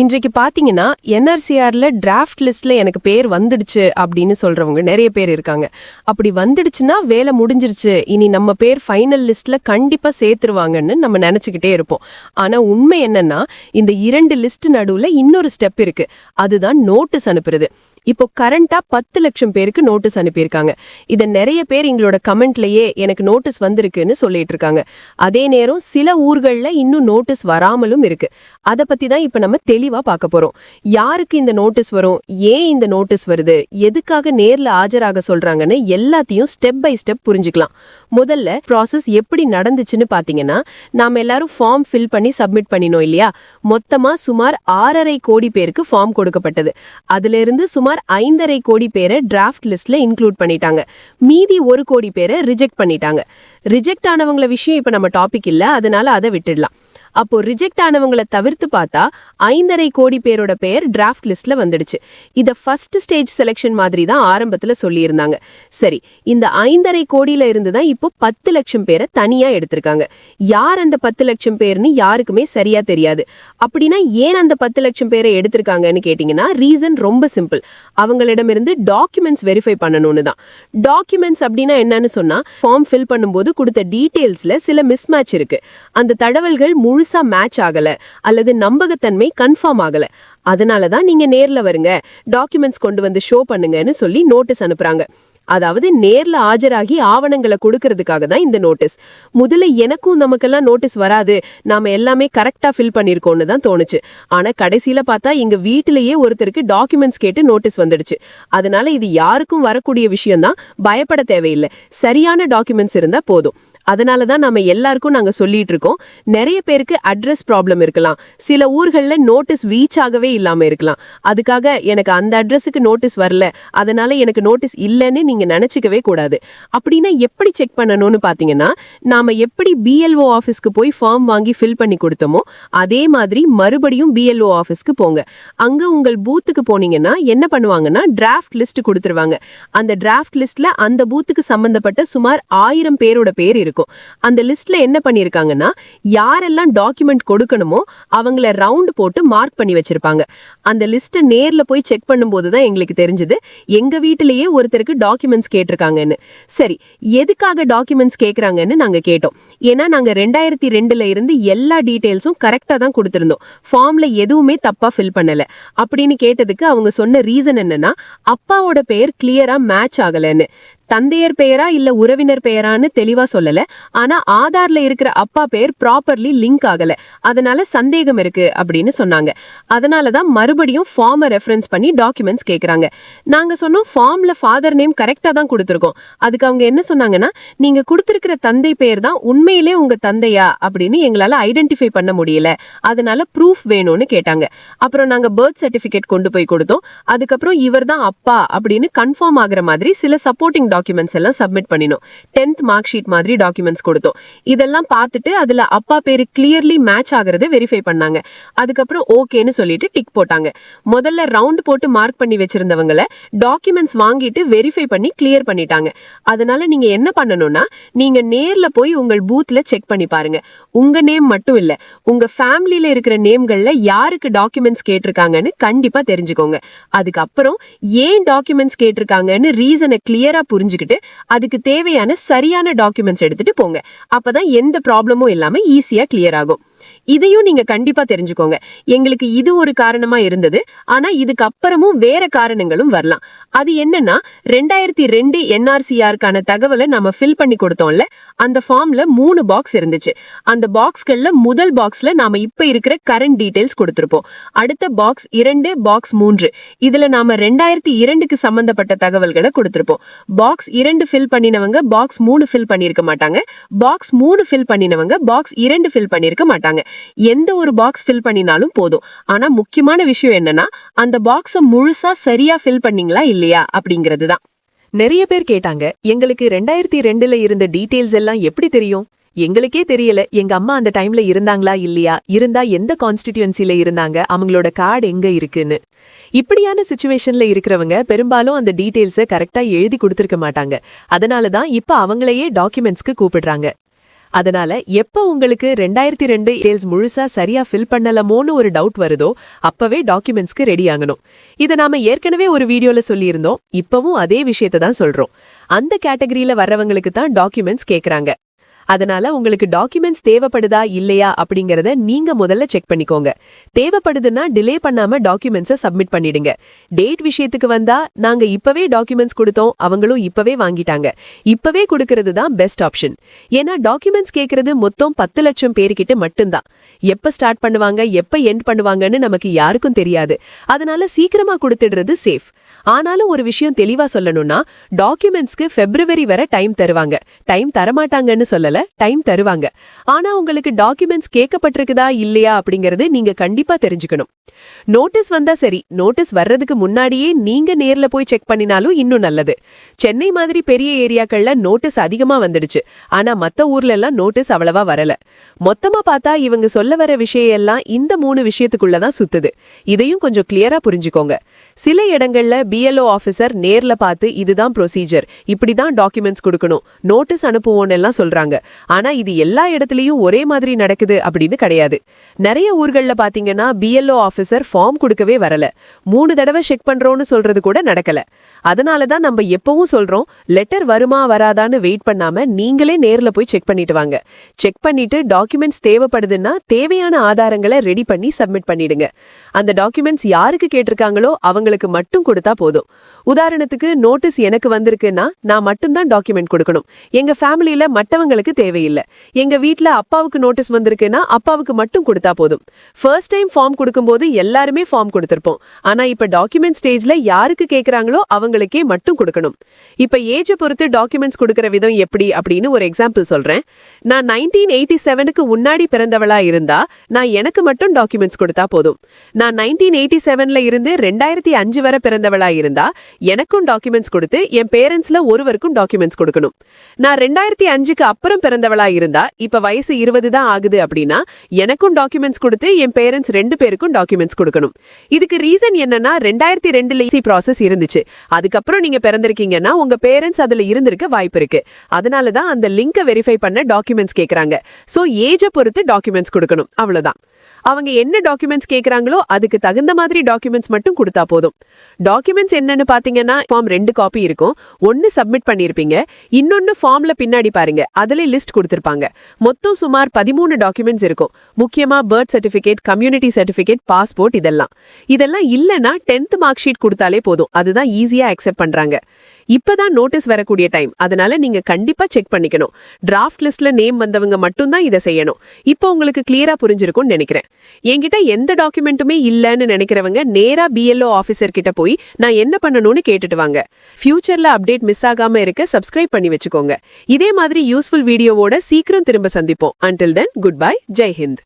இன்றைக்கு பாத்தீங்கன்னா என்ஆர்சிஆர்ல டிராஃப்ட் லிஸ்ட்ல எனக்கு பேர் வந்துடுச்சு அப்படின்னு சொல்றவங்க நிறைய பேர் இருக்காங்க. அப்படி வந்துடுச்சுன்னா வேலை முடிஞ்சிருச்சு. இனி நம்ம பேர் ஃபைனல் லிஸ்ட்ல கண்டிப்பா சேர்த்துருவாங்கன்னு நம்ம நினைச்சுக்கிட்டே இருப்போம். ஆனா உண்மை என்னன்னா இந்த இரண்டு லிஸ்ட் நடுவுல இன்னொரு ஸ்டெப் இருக்கு. அதுதான் நோட்டீஸ் அனுப்புறது. இப்போ கரண்டா பத்து லட்சம் பேருக்கு நோட்டீஸ் அனுப்பியிருக்காங்க. இத நிறைய பேர் எங்களோட கமெண்ட்லயே எனக்கு நோட்டீஸ் வந்திருக்குன்னு சொல்லிட்டு இருக்காங்க. அதே நேரம் சில ஊர்கள்ல இன்னும் நோட்டீஸ் வராமலும் இருக்கு. அத பத்தி தான் இப்ப நம்ம தெளிவா பார்க்க போறோம். யாருக்கு இந்த நோட்டீஸ் வரும்? ஏன் இந்த நோட்டீஸ் வருது? எதுக்காக நேர்ல ஆஜராக சொல்றாங்கன்னு எல்லாத்தையும் ஸ்டெப் பை ஸ்டெப் புரிஞ்சுக்கலாம். முதல்ல ப்ராசஸ் எப்படி நடந்துச்சுன்னு பார்த்தீங்கன்னா நாம் எல்லாரும் ஃபார்ம் ஃபில் பண்ணி சப்மிட் பண்ணினோம் இல்லையா? மொத்தமாக சுமார் ஆறரை கோடி பேருக்கு ஃபார்ம் கொடுக்கப்பட்டது. அதிலிருந்து சுமார் ஐந்தரை கோடி பேரை டிராஃப்ட் லிஸ்ட்ல இன்க்ளூட் பண்ணிட்டாங்க. மீதி ஒரு கோடி பேரை ரிஜெக்ட் பண்ணிட்டாங்க. ரிஜெக்ட் ஆனவங்கள விஷயம் இப்போ நம்ம டாபிக் இல்லை அதனால அதை விட்டுடலாம். அப்போ ரிஜெக்ட் ஆனவங்கள தவிர்த்து பார்த்தா ஐந்தரை கோடி பேரோட பெயர் டிராஃப்ட் லிஸ்ட்ல வந்துடுச்சு. இதை ஃபர்ஸ்ட் ஸ்டேஜ் செலெக்ஷன் மாதிரி தான் ஆரம்பத்துல சொல்லியிருந்தாங்க. சரி இந்த ஐந்தரை கோடியில இருந்து தான் இப்போ பத்து லட்சம் பேரை தனியா எடுத்திருக்காங்க. யார் அந்த பத்து லட்சம் பேர்னு யாருக்குமே சரியா தெரியாது. அப்படின்னா ஏன் அந்த பத்து லட்சம் பேரை எடுத்திருக்காங்கன்னு கேட்டீங்கன்னா ரீசன் ரொம்ப சிம்பிள் அவங்களிடமிருந்து டாக்குமெண்ட்ஸ் வெரிஃபை பண்ணணும்னு தான். டாக்குமெண்ட்ஸ் அப்படின்னா என்னன்னு சொன்னா ஃபார்ம் ஃபில் பண்ணும்போது கொடுத்த டீடைல்ஸ்ல சில மிஸ்மேட்ச் இருக்கு. அந்த தடவல்கள் முழு முழுசா மேட்ச் ஆகல அல்லது நம்பகத்தன்மை கன்ஃபார்ம் ஆகல. அதனால தான் நீங்க நேர்ல வருங்க. டாக்குமெண்ட்ஸ் கொண்டு வந்து ஷோ பண்ணுங்கன்னு சொல்லி நோட்டீஸ் அனுப்புறாங்க. அதாவது நேர்ல ஆஜராகி ஆவணங்களை கொடுக்கறதுக்காக தான் இந்த நோட்டீஸ் முதல்ல எனக்கும் நமக்கெல்லாம் நோட்டீஸ் வராது. நாம எல்லாமே கரெக்டா ஃபில் பண்ணிருக்கோம்னு தான் தோணுச்சு. ஆனா கடைசியில பார்த்தா எங்க வீட்டிலேயே ஒருத்தருக்கு டாக்குமெண்ட்ஸ் கேட்டு நோட்டீஸ் வந்துடுச்சு. அதனால இது யாருக்கும் வரக்கூடிய விஷயம் தான் பயப்பட தேவையில்லை. சரியான டாக்குமெண்ட்ஸ் இருந்தா போதும். அதனால தான் நம்ம எல்லாருக்கும் நாங்கள் சொல்லிட்டு இருக்கோம் நிறைய பேருக்கு அட்ரஸ் ப்ராப்ளம் இருக்கலாம். சில ஊர்களில் நோட்டீஸ் ரீச் ஆகவே இல்லாமல் இருக்கலாம். அதுக்காக எனக்கு அந்த அட்ரஸுக்கு நோட்டீஸ் வரல. அதனால எனக்கு நோட்டீஸ் இல்லைன்னு நீங்கள் நினச்சிக்கவே கூடாது. அப்படின்னா எப்படி செக் பண்ணணும்னு பார்த்தீங்கன்னா நாம் எப்படி பிஎல்ஓ ஆஃபீஸ்க்கு போய் ஃபார்ம் வாங்கி ஃபில் பண்ணி கொடுத்தோமோ அதே மாதிரி மறுபடியும் பிஎல்ஓ ஆஃபீஸ்க்கு போங்க. அங்கே உங்கள் பூத்துக்கு போனீங்கன்னா என்ன பண்ணுவாங்கன்னா டிராஃப்ட் லிஸ்ட் கொடுத்துருவாங்க. அந்த டிராஃப்ட் லிஸ்ட்டில் அந்த பூத்துக்கு சம்மந்தப்பட்ட சுமார் ஆயிரம் பேரோட பேர் இருக்கும். அந்த லிஸ்ட்ல என்ன பண்ணிருக்காங்கன்னா யாரெல்லாம் டாக்குமெண்ட் கொடுக்கணுமோ அவங்கள ரவுண்ட் போட்டு மார்க் பண்ணி வச்சிருப்பாங்க. அந்த லிஸ்ட்டை நேர்ல போய் செக் பண்ணும்போது தான் எங்களுக்கு தெரிஞ்சது எங்க வீட்டிலேயே ஒருத்தருக்கு டாக்குமெண்ட்ஸ் கேட்டிருக்காங்கன்னு. சரி எதுக்காக டாக்குமெண்ட்ஸ் கேக்குறாங்கன்னு நாங்க கேட்டோம். ஏன்னா நாங்க ரெண்டாயிரத்தி ரெண்டுல இருந்து எல்லா டீட்டெயில்ஸும் கரெக்டா தான் கொடுத்திருந்தோம். ஃபார்ம்ல எதுவுமே தப்பா ஃபில் பண்ணல. அப்படின்னு கேட்டதுக்கு அவங்க சொன்ன ரீசன் என்னன்னா அப்பாவோட பெயர் கிளியரா மேட்ச் ஆகலன்னு. தந்தையர் பெயரா இல்ல உறவினர் பெயரான்னு தெளிவா சொல்லல. ஆனா ஆதார்ல இருக்கிற அப்பா பெயர் ப்ராப்பர்லி லிங்க் ஆகல. அதனால சந்தேகம் இருக்கு அப்படின்னு சொன்னாங்க. அதனாலதான் மறுபடியும் ஃபார்மை ரெஃபரன்ஸ் பண்ணி டாக்குமெண்ட்ஸ் கேக்குறாங்க. நாங்க சொன்னோம் ஃபார்ம்ல ஃபாதர் நேம் கரெக்டா தான் கொடுத்துருக்கோம். அதுக்கு அவங்க என்ன சொன்னாங்கன்னா நீங்க கொடுத்துருக்கிற தந்தை பெயர் தான் உண்மையிலே உங்க தந்தையா? அப்படின்னு எங்களால ஐடென்டிஃபை பண்ண முடியல. அதனால ப்ரூஃப் வேணும்னு கேட்டாங்க. அப்புறம் நாங்க பர்த் சர்டிபிகேட் கொண்டு போய் கொடுத்தோம். அதுக்கப்புறம் இவர் தான் அப்பா அப்படின்னு கன்ஃபார்ம் ஆகுற மாதிரி சில சப்போர்ட்டிங் டாக்குமெண்ட்ஸ் எல்லாம் சப்மிட் பண்ணினோம். டென்த் மார்க் ஷீட் மாதிரி டாக்குமெண்ட்ஸ் கொடுத்தோம். இதெல்லாம் பார்த்துட்டு அதுல அப்பா பேர் கிளியர்லி மேட்ச் ஆகுறத வெரிஃபை பண்ணாங்க. அதுக்கப்புறம் ஓகேன்னு சொல்லிட்டு டிக் போட்டாங்க. முதல்ல ரவுண்ட் போட்டு மார்க் பண்ணி வச்சிருந்தவங்கள டாக்குமெண்ட்ஸ் வாங்கிட்டு வெரிஃபை பண்ணி கிளியர் பண்ணிட்டாங்க. அதனால நீங்க என்ன பண்ணணும்னா நீங்க நேர்ல போய் உங்கள் பூத்ல செக் பண்ணி பாருங்க. உங்க நேம் மட்டும் இல்ல உங்க ஃபேமிலியில இருக்கிற நேம்கள்ல யாருக்கு டாக்குமெண்ட்ஸ் கேட்டிருக்காங்கன்னு கண்டிப்பா தெரிஞ்சுக்கோங்க. அதுக்கப்புறம் ஏன் டாக்குமெண்ட்ஸ் கேட்டிருக்காங்கன்னு ரீசனை கிளியரா புரிஞ்சு தெரிஞ்சுக்கிட்டு அதுக்கு தேவையான சரியான டாக்குமெண்ட்ஸ் எடுத்துட்டு போங்க. அப்பதான் எந்த ப்ராப்ளமும் இல்லாம ஈஸியா கிளியர் ஆகும். இதையும் நீங்க கண்டிப்பா தெரிஞ்சுக்கோங்க. எங்களுக்கு இது ஒரு காரணமா இருந்தது. ஆனா இதுக்கு அப்புறமும் வேற காரணங்களும் வரலாம். அது என்னன்னா ரெண்டாயிரத்தி ரெண்டு என்ஆர்சிஆருக்கான தகவலை நம்ம ஃபில் பண்ணி கொடுத்தோம்ல அந்த ஃபார்ம்ல மூணு பாக்ஸ் இருந்துச்சு. அந்த பாக்ஸ்கள்ல முதல் பாக்ஸ்ல நாம இப்ப இருக்கிற கரண்ட் டீடைல்ஸ் கொடுத்திருப்போம். அடுத்த பாக்ஸ் இரண்டு பாக்ஸ் மூன்று. இதுல நாம ரெண்டாயிரத்தி இரண்டுக்கு சம்பந்தப்பட்ட தகவல்களை கொடுத்திருப்போம். பாக்ஸ் இரண்டு ஃபில் பண்ணினவங்க பாக்ஸ் மூணு ஃபில் பண்ணிருக்க மாட்டாங்க. பாக்ஸ் மூணு ஃபில் பண்ணினவங்க பாக்ஸ் இரண்டு ஃபில் பண்ணிருக்க மாட்டாங்க. எந்த ஒரு பாக்ஸ் ஃபில் பண்ணினாலும் போதும். ஆனா முக்கியமான விஷயம் என்னன்னா அந்த பாக்ஸ முழுசா சரியா ஃபில் பண்ணீங்களா இல்லையா அப்படிங்கிறது தான் நிறைய பேர் கேட்டாங்க எங்களுக்கு ரெண்டாயிரத்தி ரெண்டுல இருந்த டீட்டெயில்ஸ் எல்லாம் எப்படி தெரியும்? எங்களுக்கே தெரியல எங்க அம்மா அந்த டைம்ல இருந்தாங்களா இல்லையா? இருந்தா எந்த கான்ஸ்டிடியூன்சில இருந்தாங்க? அவங்களோட கார்டு எங்க இருக்குன்னு. இப்படியான சுச்சுவேஷன்ல இருக்கிறவங்க பெரும்பாலும் அந்த டீட்டெயில்ஸை கரெக்டா எழுதி கொடுத்திருக்க மாட்டாங்க. அதனால தான் இப்ப அவங்களையே டாக்குமெண்ட்ஸ்க்கு கூப்பிடுறாங்க. அதனால எப்ப உங்களுக்கு ரெண்டாயிரத்தி ரெண்டு டீடைல்ஸ் முழுசா சரியா ஃபில் பண்ணலமோன்னு ஒரு டவுட் வருதோ அப்பவே டாக்குமெண்ட்ஸ்க்கு ரெடி ஆகணும். இதை நாம ஏற்கனவே ஒரு வீடியோல சொல்லியிருந்தோம். இப்பவும் அதே விஷயத்தை தான் சொல்றோம். அந்த கேட்டகரியில வர்றவங்களுக்கு தான் டாக்குமெண்ட்ஸ் கேட்கறாங்க அதனால உங்களுக்கு டாக்குமெண்ட்ஸ் தேவைப்படுதா இல்லையா அப்படிங்கறத நீங்க முதல்ல செக் பண்ணிக்கோங்க. தேவைப்படுதுன்னா டிலே பண்ணாம டாக்குமெண்ட்ஸை சப்மிட் பண்ணிடுங்க. டேட் விஷயத்துக்கு வந்தா நாங்க இப்பவே டாக்குமெண்ட்ஸ் கொடுத்தோம் அவங்களும் இப்பவே வாங்கிட்டாங்க. இப்பவே கொடுக்கறது தான் பெஸ்ட் ஆப்ஷன் ஏன்னா டாக்குமெண்ட்ஸ் கேக்குறது மொத்தம் பத்து லட்சம் பேர்கிட்ட மட்டும்தான். எப்ப ஸ்டார்ட் பண்ணுவாங்க எப்ப எண்ட் பண்ணுவாங்கன்னு நமக்கு யாருக்கும் தெரியாது. அதனால சீக்கிரமா கொடுத்துடுறது சேஃப் ஆனாலும் ஒரு விஷயம் தெளிவா சொல்லணும்னா டாக்குமெண்ட்ஸ்க்கு பிப்ரவரி வரை டைம் தருவாங்க. டைம் தரமாட்டாங்கன்னு சொல்லல டைம் தருவாங்க. ஆனா உங்களுக்கு டாக்குமெண்ட்ஸ் கேட்கப்பட்டிருக்குதா இல்லையா அப்படிங்கறது நீங்க கண்டிப்பா தெரிஞ்சுக்கணும். நோட்டீஸ் வந்தா சரி நோட்டீஸ் வர்றதுக்கு முன்னாடியே நீங்க நேர்ல போய் செக் பண்ணினாலும் இன்னும் நல்லது. சென்னை மாதிரி பெரிய ஏரியாக்கள்ல நோட்டீஸ் அதிகமா வந்துடுச்சு. ஆனா மத்த ஊர்ல எல்லாம் நோட்டீஸ் அவ்வளவா வரல. மொத்தமா பார்த்தா இவங்க சொல்ல வர விஷயம் எல்லாம் இந்த மூணு விஷயத்துக்குள்ளதான் சுத்துது. இதையும் கொஞ்சம் கிளியரா புரிஞ்சுக்கோங்க. சில இடங்கள்ல பிஎல்ஓ ஆஃபீஸர் நேர்ல பார்த்து இதுதான் ப்ரொசீஜர் இப்படி தான் டாக்குமெண்ட்ஸ் கொடுக்கணும். நோட்டீஸ் அனுப்புவோன்னு எல்லாம் சொல்றாங்க. ஆனா இது எல்லா இடத்துலயும் ஒரே மாதிரி நடக்குது அப்படின்னு கிடையாது. நிறைய ஊர்கள்ல பாத்தீங்கன்னா பிஎல்ஓ ஆஃபீஸர் ஃபார்ம் கொடுக்கவே வரல. மூணு தடவை செக் பண்றோம்னு சொல்றது கூட நடக்கல. அதனால தான் நம்ம எப்பவும் சொல்றோம் லெட்டர் வருமா வராதான்னு வெயிட் பண்ணாம நீங்களே நேர்ல போய் செக் பண்ணிட்டு வாங்க. செக் பண்ணிட்டு டாக்குமெண்ட்ஸ் தேவைப்படுதுன்னா தேவையான ஆதாரங்களை ரெடி பண்ணி சப்மிட் பண்ணிடுங்க. அந்த டாக்குமெண்ட்ஸ் யாருக்கு கேட்டிருக்காங்களோ அவங்களுக்கு மட்டும் கொடுத்தா போதும். உதாரணத்துக்கு நோட்டீஸ் எனக்கு வந்திருக்குன்னா நான் மட்டும்தான் டாக்குமெண்ட் கொடுக்கணும். எங்க ஃபேமிலியில மற்றவங்களுக்கு தேவையில்லை. எங்க வீட்ல அப்பாவுக்கு நோட்டீஸ் வந்திருக்குன்னா அப்பாவுக்கு மட்டும் கொடுத்தா போதும். ஃபர்ஸ்ட் டைம் ஃபார்ம் கொடுக்கும்போது எல்லாருமே ஃபார்ம் கொடுத்திருப்போம். ஆனா இப்ப டாக்குமெண்ட் ஸ்டேஜ்ல யாருக்கு கேட்கறாங்களோ அவங்களுக்கே மட்டும் கொடுக்கணும். இப்ப ஏஜை பொறுத்து டாக்குமெண்ட்ஸ் கொடுக்கற விதம் எப்படி அப்படின்னு ஒரு எக்ஸாம்பிள் சொல்றேன். நான் நைன்டீன் எயிட்டி செவனுக்கு முன்னாடி பிறந்தவளா இருந்தா நான் எனக்கு மட்டும் டாக்குமெண்ட்ஸ் கொடுத்தா போதும். நான் நைன்டீன் எயிட்டி செவன்ல இருந்து ரெண்டாயிரத்தி அஞ்சு வரை பிறந்தவளா இருந்தா எனக்கும் டாக்குமெண்ட்ஸ் கொடுத்து என் பேரண்ட்ஸ்ல ஒருவருக்கும் டாக்குமெண்ட்ஸ் கொடுக்கணும். நான் ரெண்டாயிரத்தி அஞ்சுக்கு அப்புறம் பிறந்தவளா இருந்தா இப்ப வயசு இருபது தான் ஆகுது அப்படின்னா எனக்கும் டாக்குமெண்ட்ஸ் கொடுத்து என் பேரண்ட்ஸ் ரெண்டு பேருக்கும் டாக்குமெண்ட்ஸ் கொடுக்கணும். இதுக்கு ரீசன் என்னன்னா ரெண்டாயிரத்தி ரெண்டுல ஈசி ப்ராசஸ் இருந்துச்சு. அதுக்கப்புறம் நீங்க பிறந்திருக்கீங்கன்னா உங்க பேரண்ட்ஸ் அதுல இருந்திருக்க வாய்ப்பு இருக்கு. அதனால தான் அந்த லிங்கை வெரிஃபை பண்ண டாக்குமெண்ட்ஸ் கேட்கறாங்க சோ ஏஜை பொறுத்து டாக்குமெண்ட்ஸ் கொடுக்கணும். அவ்வளோதான் அவங்க என்ன டாக்குமெண்ட்ஸ் கேட்குறாங்களோ அதுக்கு தகுந்த மாதிரி டாக்குமெண்ட்ஸ் மட்டும் கொடுத்தா போதும். டாக்குமெண்ட்ஸ் என்னன்னு பாத்தீங்கன்னா ஃபார்ம் ரெண்டு காப்பி இருக்கும். ஒன்னு சப்மிட் பண்ணிருப்பீங்க. இன்னொன்னு ஃபார்ம்ல பின்னாடி பாருங்க. அதில் லிஸ்ட் கொடுத்துருப்பாங்க. மொத்தம் சுமார் பதிமூணு டாக்குமெண்ட்ஸ் இருக்கும். முக்கியமா birth certificate community certificate passport இதெல்லாம். இதெல்லாம் இல்லனா டென்த் மார்க் ஷீட் கொடுத்தாலே போதும். அதுதான் ஈஸியா அக்செப்ட் பண்றாங்க. இப்பதான் நோட்டீஸ் வரக்கூடிய டைம் அதனால நீங்க கண்டிப்பா செக் பண்ணிக்கணும். டிராஃப்ட் லிஸ்ட்ல நேம் வந்தவங்க மட்டும்தான் இதை செய்யணும். இப்போ உங்களுக்கு கிளியரா புரிஞ்சிருக்கும்னு நினைக்கிறேன். என்கிட்ட எந்த டாக்குமெண்ட்டுமே இல்லைன்னு நினைக்கிறவங்க நேரா பிஎல்ஓ ஆஃபீஸர் கிட்ட போய் நான் என்ன பண்ணணும்னு கேட்டுட்டு வாங்க. ஃபியூச்சர்ல அப்டேட் மிஸ் ஆகாம இருக்க சப்ஸ்கிரைப் பண்ணி வச்சுக்கோங்க. இதே மாதிரி யூஸ்ஃபுல் வீடியோவோட சீக்கிரம் திரும்ப சந்திப்போம். Until then good bye Jai Hind